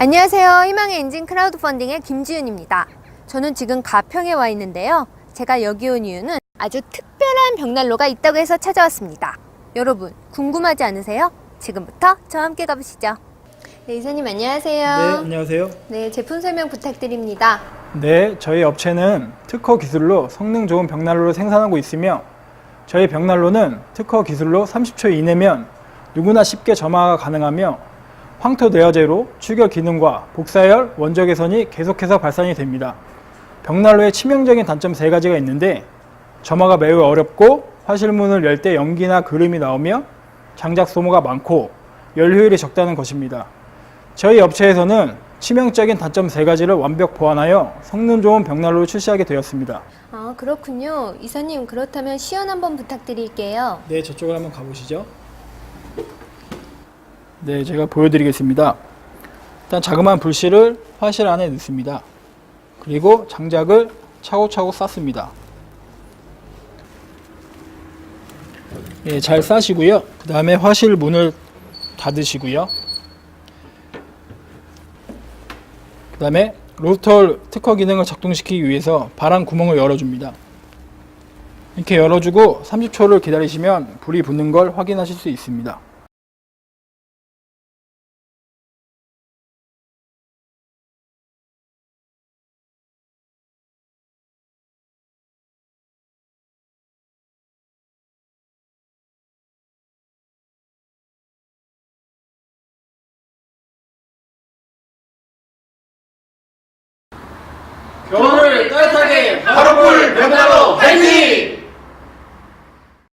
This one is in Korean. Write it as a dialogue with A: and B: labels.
A: 안녕하세요. 희망의 엔진 크라우드 펀딩의 김지윤입니다. 저는 지금 가평에 와 있는데요. 제가 여기 온 이유는 아주 특별한 벽난로가 있다고 해서 찾아왔습니다. 여러분, 궁금하지 않으세요? 지금부터 저와 함께 가보시죠. 네, 이사님
B: 네,
A: 안녕하세요.
B: 안녕하세요.
A: 네, 제품 설명 부탁드립니다.
B: 네, 저희 업체는 특허 기술로 성능 좋은 벽난로를 생산하고 있으며 저희 벽난로는 특허 기술로 30초 이내면 누구나 쉽게 점화가 가능하며 황토 내화제로 출결 기능과 복사열, 원적 개선이 계속해서 발산이 됩니다. 벽난로의 치명적인 단점 세 가지가 있는데 점화가 매우 어렵고 화실문을 열 때 연기나 그름이 나오며 장작 소모가 많고 열 효율이 적다는 것입니다. 저희 업체에서는 치명적인 단점 세 가지를 완벽 보완하여 성능 좋은 벽난로를 출시하게 되었습니다.
A: 아, 그렇군요. 이사님, 그렇다면 시연 한번 부탁드릴게요.
B: 네, 저쪽으로 한번 가보시죠. 네, 제가 보여드리겠습니다. 일단 자그마한 불씨를 화실 안에 넣습니다. 그리고 장작을 차곡차곡 쌓습니다. 예, 잘 싸시고요. 그 다음에 화실 문을 닫으시고요. 그 다음에 로스터 특허 기능을 작동시키기 위해서 바람 구멍을 열어줍니다. 이렇게 열어주고 30초를 기다리시면 불이 붙는 걸 확인하실 수 있습니다.
C: 겨울을 따뜻하게 바로불 벽난로 화이팅!